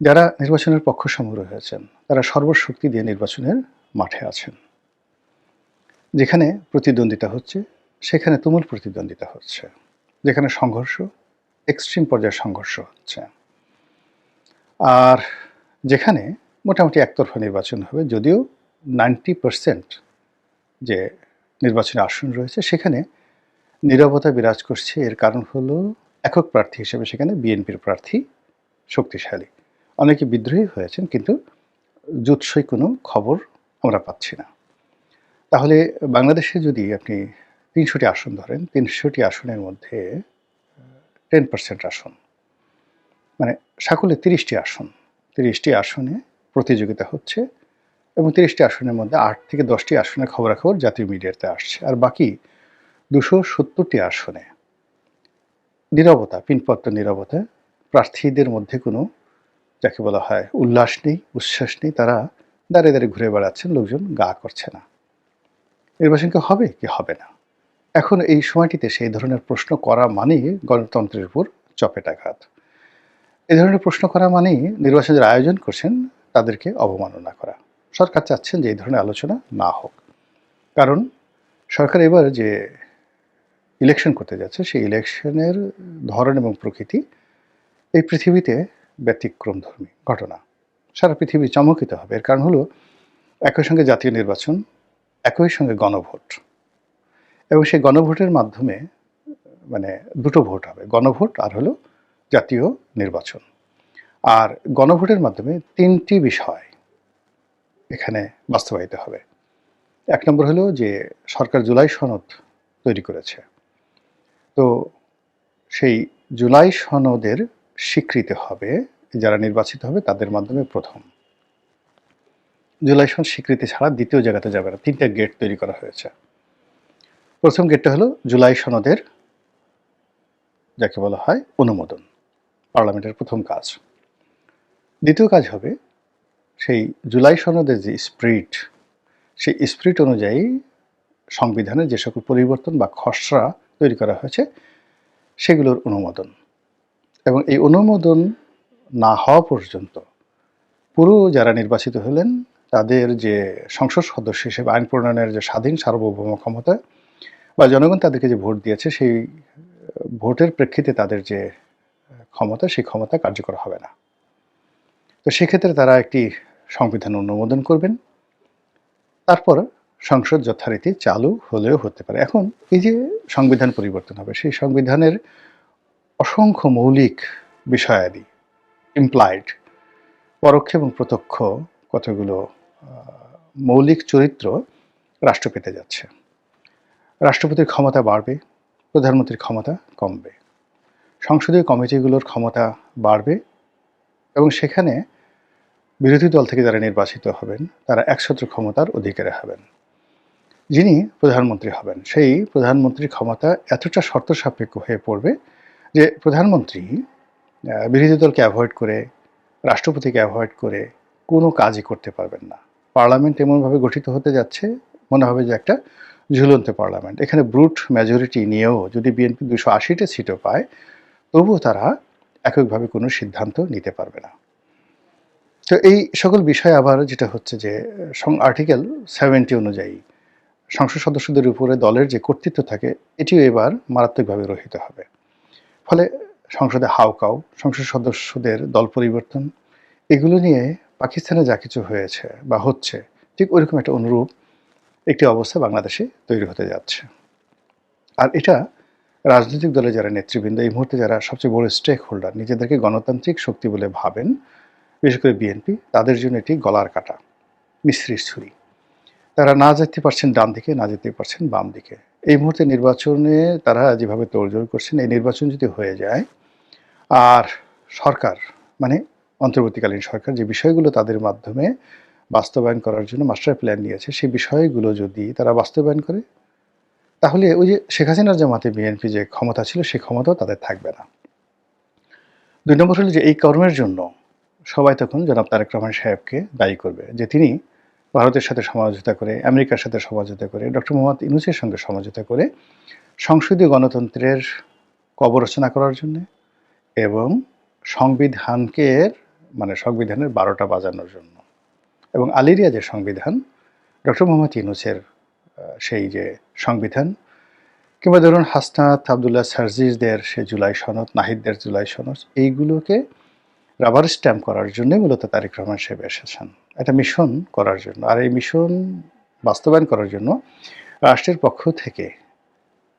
যারা নির্বাচনের পক্ষ সমগ্র হয়েছেন তারা সর্বশক্তি দিয়ে নির্বাচনের মাঠে আছেন। যেখানে প্রতিদ্বন্দ্বিতা হচ্ছে, সেখানে তুমুল প্রতিদ্বন্দ্বিতা হচ্ছে। যেখানে সংঘর্ষ এক্সট্রিম পর্যায়ে সংঘর্ষ হচ্ছে। আর যেখানে মোটামুটি একতরফা নির্বাচন হবে, যদিও নাইনটি পার্সেন্ট যে নির্বাচনী আসন রয়েছে, সেখানে নীরবতা বিরাজ করছে। এর কারণ হলো, একক প্রার্থী হিসেবে সেখানে বিএনপির প্রার্থী শক্তিশালী। অনেকে বিদ্রোহী হয়েছেন, কিন্তু জুৎসই কোনো খবর আমরা পাচ্ছি না। তাহলে বাংলাদেশে যদি আপনি তিনশোটি আসন ধরেন, তিনশোটি আসনের মধ্যে টেন পার্সেন্ট আসন মানে সকলে তিরিশটি আসন, তিরিশটি আসনে প্রতিযোগিতা হচ্ছে এবং তিরিশটি আসনের মধ্যে আট থেকে দশটি আসনের খবরাখবর জাতীয় মিডিয়াতে আসছে। আর বাকি দুশো সত্তরটি আসনে নিরবতা, পিনপত্র নিরবতা, প্রার্থীদের মধ্যে কোনো যাকে বলা হয় উল্লাস নেই, উচ্ছ্বাস নেই, তারা দাঁড়িয়ে দাঁড়িয়ে ঘুরে বেড়াচ্ছেন, লোকজন গা করছে না। নির্বাচন কি হবে কি হবে না? এখন এই সময়টিতে সেই ধরনের প্রশ্ন করা মানেই গণতন্ত্রের উপর চপেটাঘাত এই ধরনের প্রশ্ন করা মানেই নির্বাচনের আয়োজন করছেন, তাদেরকে অবমাননা করা। সরকার চাচ্ছেন যে এই ধরনের আলোচনা না হোক। কারণ সরকার এবার যে ইলেকশন করতে যাচ্ছে, সেই ইলেকশনের ধরন এবং প্রকৃতি এই পৃথিবীতে ব্যতিক্রমধর্মী ঘটনা। সারা পৃথিবী চমকিত হবে। এর কারণ হলো, একই সঙ্গে জাতীয় নির্বাচন, একই সঙ্গে গণভোট। এবং সেই গণভোটের মাধ্যমে মানে দুটো ভোট হবে। গণভোট আর হলো জাতীয় নির্বাচন। আর গণভোটের মাধ্যমে তিনটি বিষয় এখানে বাস্তবায়িত হবে। এক নম্বর হলো যে সরকার জুলাই সনদ তৈরি করেছে। তো সেই জুলাই সনদের স্বীকৃতি হবে, যারা নির্বাচিত হবে তাদের মাধ্যমে প্রথম। জুলাই সনদ স্বীকৃতি ছাড়া দ্বিতীয় জায়গাতে যাবে না, তিনটা গেট তৈরি করা হয়েছে। প্রথম গেটটা হলো জুলাই সনদের, যাকে বলা হয় অনুমোদন, পার্লামেন্টের প্রথম কাজ। দ্বিতীয় কাজ হবে সেই জুলাই সনদের যে স্প্রিট, সেই স্প্রিট অনুযায়ী সংবিধানে যে সকল পরিবর্তন বা খসড়া তৈরি করা হয়েছে, সেগুলোর অনুমোদন। এবং এই অনুমোদন না হওয়া পর্যন্ত পুরো যারা নির্বাচিত হলেন, তাদের যে সংসদ সদস্য হিসেবে আইন প্রণয়নের যে স্বাধীন সার্বভৌম ক্ষমতা বা জনগণ তাদেরকে যে ভোট দিয়েছে, সেই ভোটের প্রেক্ষিতে তাদের যে ক্ষমতা, সেই ক্ষমতা কার্যকর হবে না। তো সেক্ষেত্রে তারা একটি সংবিধান অনুমোদন করবেন। তারপর সংসদ যথারীতি চালু হলেও হতে পারে। এখন এই যে সংবিধান পরিবর্তন হবে, সেই সংবিধানের অসংখ্য মৌলিক বিষয়াদি ইমপ্লাইড পরোক্ষ এবং প্রত্যক্ষ কতগুলো মৌলিক চরিত্র রাষ্ট্র পেতে যাচ্ছে। রাষ্ট্রপতির ক্ষমতা বাড়বে, প্রধানমন্ত্রীর ক্ষমতা কমবে, সংসদীয় কমিটিগুলোর ক্ষমতা বাড়বে এবং সেখানে বিরোধী দল থেকে যারা নির্বাচিত হবেন, তারা একশত্র ক্ষমতার অধিকারী হবেন। যিনি প্রধানমন্ত্রী হবেন, সেই প্রধানমন্ত্রীর ক্ষমতা এতটা শর্ত সাপেক্ষ হয়ে পড়বে যে প্রধানমন্ত্রী বিরোধী দলকে অ্যাভয়েড করে, রাষ্ট্রপতিকে অ্যাভয়েড করে কোনো কাজই করতে পারবেন না। পার্লামেন্ট এমনভাবে গঠিত হতে যাচ্ছে, মনে হবে যে একটা ঝুলন্ত পার্লামেন্ট। এখানে ব্রুট মেজরিটি নিয়েও যদি বিএনপি দুশো আশিটা সিটও পায়, তবুও তারা এককভাবে কোনো সিদ্ধান্ত নিতে পারবে না। তো এই সকল বিষয় আবার যেটা হচ্ছে যে আর্টিকেল সেভেন্টি অনুযায়ী সংসদ সদস্যদের উপরে দলের যে কর্তৃত্ব থাকে, এটিও এবার মারাত্মকভাবে রহিত হবে। ফলে সংসদে হাউকাউ, সংসদ সদস্যদের দল পরিবর্তন, এগুলো নিয়ে পাকিস্তানে যা কিছু হয়েছে বা হচ্ছে, ঠিক ওইরকম একটা অনুরূপ একটি অবস্থা বাংলাদেশে তৈরি হতে যাচ্ছে। আর এটা রাজনৈতিক দলে যারা নেতৃবৃন্দ, এই মুহূর্তে যারা সবচেয়ে বড় স্টেক হোল্ডার নিজেদেরকে গণতান্ত্রিক শক্তি বলে ভাবেন, বিশেষ করে বিএনপি তাদের জন্য এটি গলার কাটা মিস্ত্রির ছুরি। তারা না যেতে পারছেন ডান দিকে, না যেতে পারছেন বাম দিকে। এই মুহূর্তে নির্বাচনে তারা যেভাবে তোড়জোড় করছেন, এই নির্বাচন যদি হয়ে যায়, আর সরকার মানে অন্তর্বর্তীকালীন সরকার যে বিষয়গুলো তাদের মাধ্যমে বাস্তবায়ন করার জন্য মাস্টার প্ল্যান নিয়েছে সেই বিষয়গুলো যদি তারা বাস্তবায়ন করে, তাহলে ওই যে শেখ হাসিনার জামাতে বিএনপি যে ক্ষমতা ছিল সেই ক্ষমতাও তাদের থাকবে না। দুই নম্বর হলো যে এই কর্মের জন্য সবাই তখন জনাব তারেক রহমান সাহেবকে দায়ী করবে, যে তিনি ভারতের সাথে সমঝোতা করে, আমেরিকার সাথে সমঝোতা করে, ডক্টর মোহাম্মদ ইনুসের সঙ্গে সমঝোতা করে সংসদীয় গণতন্ত্রের কবরচনা করার জন্য এবং সংবিধানকে মানে সংবিধানের বারোটা বাজানোর জন্য। এবং আলিরিয়া যে সংবিধান, ডক্টর মোহাম্মদ ইউনুসের সেই যে সংবিধান, কিংবা ধরুন হাসনাত আবদুল্লাহ সার্জিসদের সে জুলাই সনদ, নাহিদদের জুলাই সনদ, এইগুলোকে রাবার স্ট্যাম্প করার জন্যই মূলত তারেক রহমান সাহেব এসেছেন। একটা মিশন করার জন্য। আর এই মিশন বাস্তবায়ন করার জন্য রাষ্ট্রের পক্ষ থেকে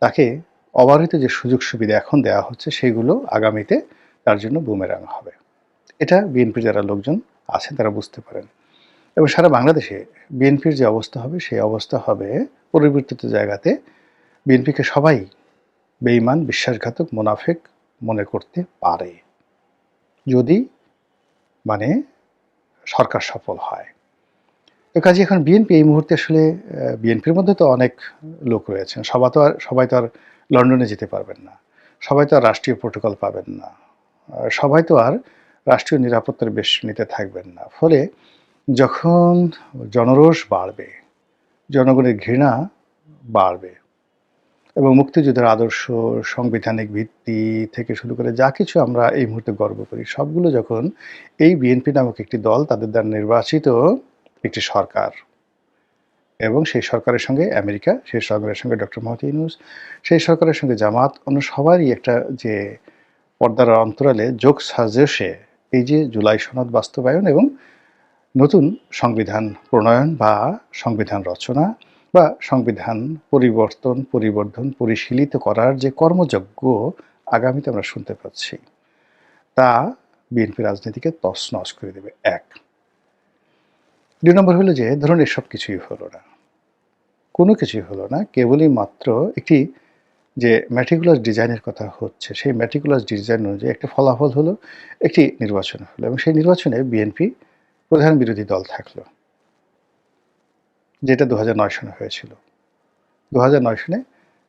তাকে অবারিত যে সুযোগ সুবিধা এখন দেওয়া হচ্ছে, সেগুলো আগামীতে তার জন্য বুমেরাং হবে। এটা বিএনপির যারা লোকজন আছেন, তারা বুঝতে পারেন। এবং সারা বাংলাদেশে বিএনপির যে অবস্থা হবে, সেই অবস্থা হবে পরিবর্তিত জায়গাতে বিএনপিকে সবাই বেঈমান, বিশ্বাসঘাতক, মোনাফেক মনে করতে পারে। যদি মানে সরকার সফল হয়। তো কাজে এখন বিএনপি এই মুহূর্তে আসলে বিএনপির মধ্যে তো অনেক লোক রয়েছেন। সবাই তো আর, সবাই তো আর লন্ডনে যেতে পারবেন না। সবাই তো আর রাষ্ট্রীয় প্রোটোকল পাবেন না। সবাই তো আর রাষ্ট্রীয় নিরাপত্তার বেষ্টনীতে থাকবেন না। ফলে যখন জনরোষ বাড়বে, জনগণের ঘৃণা বাড়বে এবং মুক্তিযুদ্ধের আদর্শ, সাংবিধানিক ভিত্তি থেকে শুরু করে যা কিছু আমরা এই মুহূর্তে গর্ব করি, সবগুলো যখন এই বিএনপি নামক একটি দল তাদের দ্বারা নির্বাচিত একটি সরকার এবং সেই সরকারের সঙ্গে আমেরিকা, সেই সরকারের সঙ্গে ডক্টর মোহাম্মদ ইউনুস, সেই সরকারের সঙ্গে জামাত, অন্য সবারই একটা যে পর্দার অন্তরালে যোগ সাজেশে এই যে জুলাই সনদ বাস্তবায়ন এবং নতুন সংবিধান প্রণয়ন বা সংবিধান রচনা বা সংবিধান পরিবর্তন, পরিবর্ধন পরিশীলিত করার যে কর্মযজ্ঞ আগামীতে আমরা শুনতে পাচ্ছি, তা বিএনপি রাজনীতিকে তছনছ করে দেবে। এক, দুই নম্বর হলো যে, ধরুন এসব কিছুই হলো না। কোনো কিছুই হলো না, কেবলই মাত্র একটি যে ম্যাটিকুলাস ডিজাইনের কথা হচ্ছে, সেই ম্যাটিকুলাস ডিজাইন অনুযায়ী একটা ফলাফল হলো, একটি নির্বাচন হলো এবং সেই নির্বাচনে বিএনপি প্রধান বিরোধী দল থাকল। যেটা দু সনে হয়েছিল। দু সনে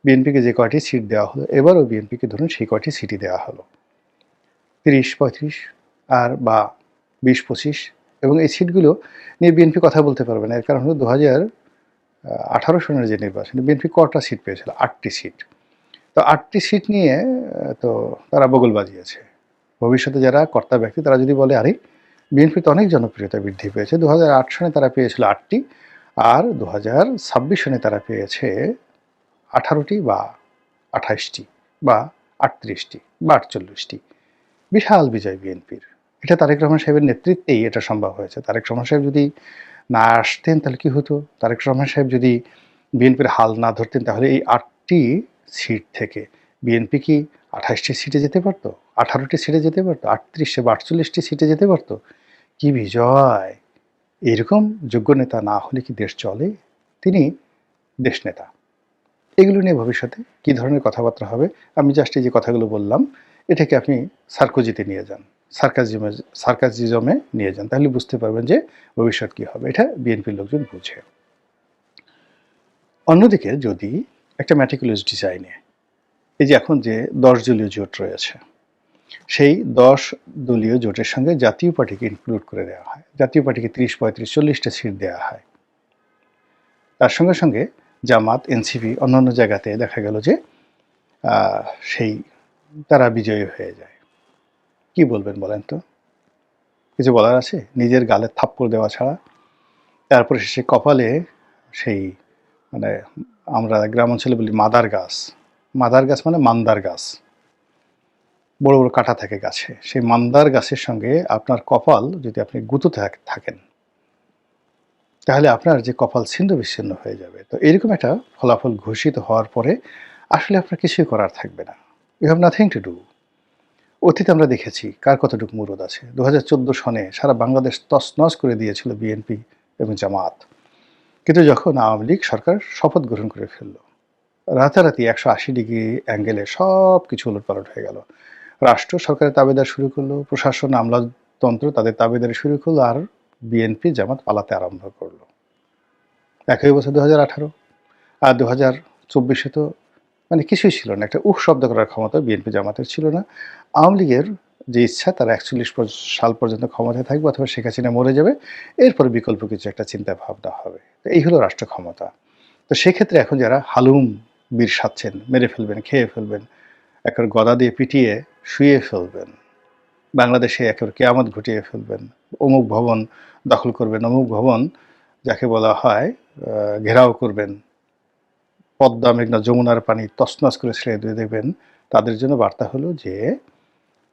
বিএনপিকে যে কয়টি সিট দেওয়া হলো, এবারও বিএনপিকে ধরুন সেই কয়টি সিটই দেওয়া হলো। তিরিশ, পঁয়ত্রিশ আর বা বিশ, পঁচিশ এবং এই সিটগুলো নিয়ে বিএনপি কথা বলতে পারবে না। এর কারণ হলো দু হাজার আঠারো সনের যে নির্বাচনে, বিএনপি কটা সিট পেয়েছিল? আটটি সিট। তো আটটি সিট নিয়ে তো তারা বগল বাজিয়েছে। ভবিষ্যতে যারা কর্তা ব্যক্তি, তারা যদি বলে, আরে, বিএনপি তো অনেক জনপ্রিয়তা বৃদ্ধি পেয়েছে। দু হাজার আট সনে তারা পেয়েছিল আটটি। আর দু হাজার ছাব্বিশ সনে তারা পেয়েছে আঠারোটি বা আঠাশটি বা আটত্রিশটি বা আটচল্লিশটি। বিশাল বিজয় বিএনপির। এটা তারেক রহমান সাহেবের নেতৃত্বেই এটা সম্ভব হয়েছে। তারেক রহমান সাহেব যদি না আসতেন তাহলে কি হতো? তারেক রহমান সাহেব যদি বিএনপির হাল না ধরতেন তাহলে এই আটটি সিট থেকে বিএনপি কি আঠাশটি সিটে যেতে পারতো? আঠারোটি সিটে যেতে পারতো? আটত্রিশে বা আটচল্লিশটি সিটে যেতে পারতো? কি বিজয়? এরকম যোগ্য নেতা না হলে কি দেশ চলে? তিনি দেশ নেতা। এগুলো নিয়ে ভবিষ্যতে কী ধরনের কথাবার্তা হবে? আমি জাস্ট এই যে কথাগুলো বললাম, এটাকে আপনি সার্কোজিতে নিয়ে যান। সার্কাজিমে সার্কাজিজমে নিয়ে যান। তাহলে বুঝতে পারবেন যে ভবিষ্যৎ কী হবে। এটা বিএনপির লোকজন বুঝে। অন্যদিকে যদি একটা ম্যাটিকুলাস ডিজাইনে এই যে এখন যে দশ দলীয় জোট রয়েছে সেই দশ দলীয় জোটের সঙ্গে জাতীয় পার্টিকে ইনক্লুড করে দেওয়া হয়। জাতীয় পার্টিকে ত্রিশ, পঁয়ত্রিশ, চল্লিশটা সিট দেওয়া হয়। তার সঙ্গে সঙ্গে জামাত এনসিপি অন্যান্য জায়গাতে দেখা গেল যে সেই তারা বিজয়ী হয়ে যায়। কি বলবেন বলেন তো? কিছু বলার আছে? নিজের গালে থাপ্পড় দেওয়া ছাড়া। তারপরে সে কপালে সেই মানে আমরা গ্রাম অঞ্চলে বলি মাদার গাছ। মাদার গাছ মানে মান্দার গাছ। বড় বড় কাঁটা থাকে গাছে। সেই মান্দার গাছের সঙ্গে আপনার কপাল যদি আপনি গুঁতো থাকেন, তাহলে আপনার যে কপাল ছিন্ন বিচ্ছিন্ন হয়ে যাবে। তো এরকম একটা ফলাফল ঘোষিত হওয়ার পরে আসলে আপনার কিছুই করার থাকবে না। You have nothing to do অতীতে আমরা দেখেছি কার কতটুকু মুরদ আছে। দু হাজার চোদ্দ সনে সারা বাংলাদেশ তছনছ করে দিয়েছিল বিএনপি এবং জামাত কিন্তু যখন আওয়ামী লীগ সরকার শপথ গ্রহণ করে ফেলল, রাতারাতি একশো আশি ডিগ্রি অ্যাঙ্গেলে সব কিছু উলটপালট হয়ে গেল। রাষ্ট্র সরকারের তাবেদার শুরু করল, প্রশাসন, আমলাতন্ত্র তাদের তাবেদারি শুরু করল আর বিএনপি জামাত পালাতে আরম্ভ করল। একই বছর দু হাজার আঠারো। আর দু হাজার চব্বিশে তো মানে কিছুই ছিল না, একটা উহ শব্দ করার ক্ষমতা বিএনপি জামাতের ছিল না। আওয়ামী লীগের যে ইচ্ছা, তারা একচল্লিশ সাল পর্যন্ত ক্ষমতায় থাকবে অথবা শেখ হাসিনা মরে যাবে, এরপর বিকল্প কিছু একটা চিন্তা ভাবনা হবে। তো এই হলো রাষ্ট্র ক্ষমতা। তো সেক্ষেত্রে এখন যারা হালুম বীর সাচ্ছেন মেরে ফেলবেন, খেয়ে ফেলবেন একটা গদা দিয়ে পিটিয়ে শুয়ে ফেলবেন। বাংলাদেশে একেবারে কেয়ামত ঘটিয়ে ফেলবেন। অমুক ভবন দখল করবেন, অমুক ভবন যাকে বলা হয় ঘেরাও করবেন। পদ্মা, মেঘনা, যমুনার পানি তছনছ করে ছেড়ে দিয়ে দেবেন। তাদের জন্য বার্তা হলো যে,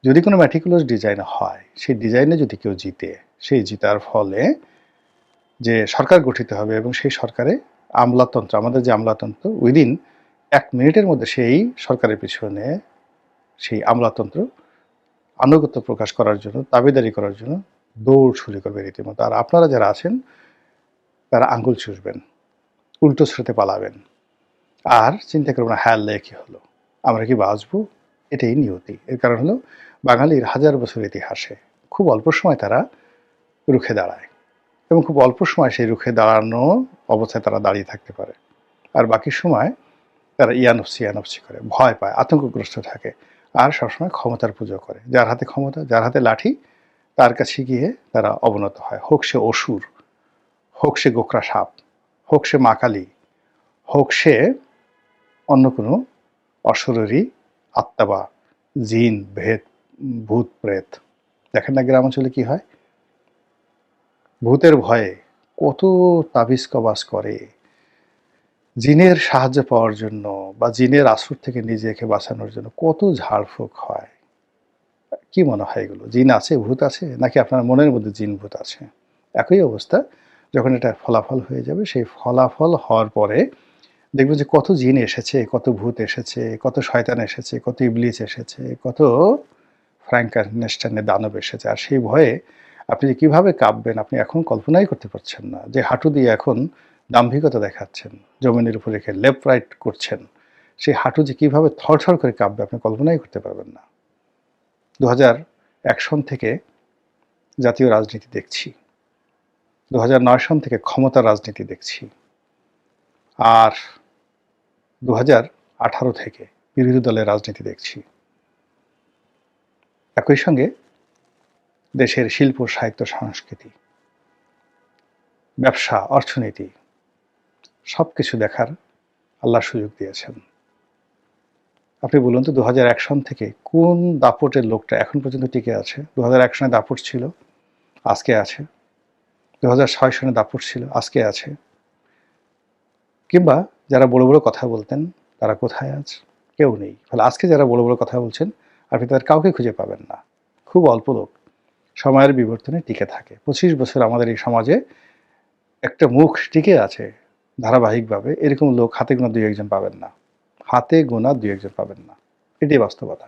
যদি কোনো ম্যাটিকুলাস ডিজাইন হয়, সেই ডিজাইনে যদি কেউ জিতে, সেই জিতার ফলে যে সরকার গঠিত হবে এবং সেই সরকারে আমলাতন্ত্র, আমাদের যে আমলাতন্ত্র উইদিন এক মিনিটের মধ্যে সেই সরকারের পিছনে সেই আমলাতন্ত্র আনুগত্য প্রকাশ করার জন্য দাবিদারি করার জন্য দৌড় শুরু করবে রীতিমতো। আর আপনারা যারা আছেন, তারা আঙ্গুল চুষবেন, উল্টো স্রোতে পালাবেন। আর চিন্তা করব না হ্যাঁ লে কি হলো? আমরা কি বাঁচবো? এটাই নিয়তি। এর কারণ হলো, বাঙালির হাজার বছর ইতিহাসে খুব অল্প সময় তারা রুখে দাঁড়ায়। এবং খুব অল্প সময় সেই রুখে দাঁড়ানো অবস্থায় তারা দাঁড়িয়ে থাকতে পারে। আর বাকি সময় তারা ইয়ানফসি ইয়ানফসি করে, ভয় পায়, আতঙ্কগ্রস্ত থাকে। আর সবসময় ক্ষমতার পুজো করে। যার হাতে ক্ষমতা, যার হাতে লাঠি, তার কাছে গিয়ে তারা অবনত হয়। হোক সে অসুর, হোক সে গোকরা সাপ, হোক সে মাকালি হোক সে অন্য কোনো অশরীরী আত্মা বা জিন, ভেদ, ভূত, প্রেত। দেখেন না গ্রাম অঞ্চলে কি হয়? ভূতের ভয়ে কত তাবিজ কবাজ করে। জিনের সাহায্য পাওয়ার জন্য বা জিনের আসর থেকে নিজেকে বাঁচানোর জন্য কত ঝাড়ফুঁক হয়? কি মনে হয় এগুলো? জিন আছে, ভূত আছে? নাকি আপনার মনের মধ্যে জিন ভূত আছে? একই অবস্থা, যখন এটা ফলাফল হয়ে যাবে, সেই ফলাফল হওয়ার পরে দেখবে যে কত জিন এসেছে, কত ভূত এসেছে, কত শয়তান এসেছে, কত ইবলিস এসেছে, কত ফ্র্যাঙ্কারনেস্টানের দানব এসেছে। আর সেই ভয়ে আপনি যে কীভাবে কাঁপবেন, আপনি এখন কল্পনাই করতে পারছেন না। যে হাঁটু দিয়ে এখন দাম্ভিকতা দেখাচ্ছেন, জমিনের উপর রেখে লেফট রাইট করছেন, সেই হাঁটু যে কীভাবে থরথর করে কাঁপবে আপনি কল্পনাই করতে পারবেন না। দু এক সন থেকে জাতীয় রাজনীতি দেখছি দু নয় সন থেকে ক্ষমতার রাজনীতি দেখছি, আর দু আঠারো থেকে বিরোধী দলের রাজনীতি দেখছি। একই সঙ্গে দেশের শিল্প, সাহিত্য, সংস্কৃতি, ব্যবসা, অর্থনীতি সব কিছু দেখার আল্লাহ সুযোগ দিয়েছেন। আপনি বলুন তো দু সন থেকে কোন দাপটের লোকটা এখন পর্যন্ত টিকে আছে? দু সনে দাপট ছিল, আজকে আছে। দু সনে দাপট ছিল, আজকে আছে। কিংবা যারা বড় বড় কথা বলতেন, তারা কোথায় আছে কেউ নেই। ফলে আজকে যারা বড় বড় কথা বলছেন, আপনি তাদের কাউকে খুঁজে পাবেন না। খুব অল্প লোক সময়ের বিবর্তনে টিকে থাকে। পঁচিশ বছর আমাদের এই সমাজে একটা মুখ টিকে আছে ধারাবাহিকভাবে এরকম লোক হাতে গোনা দুই একজন পাবেন না। হাতে গোনা দুই একজন পাবেন না। এটাই বাস্তবতা।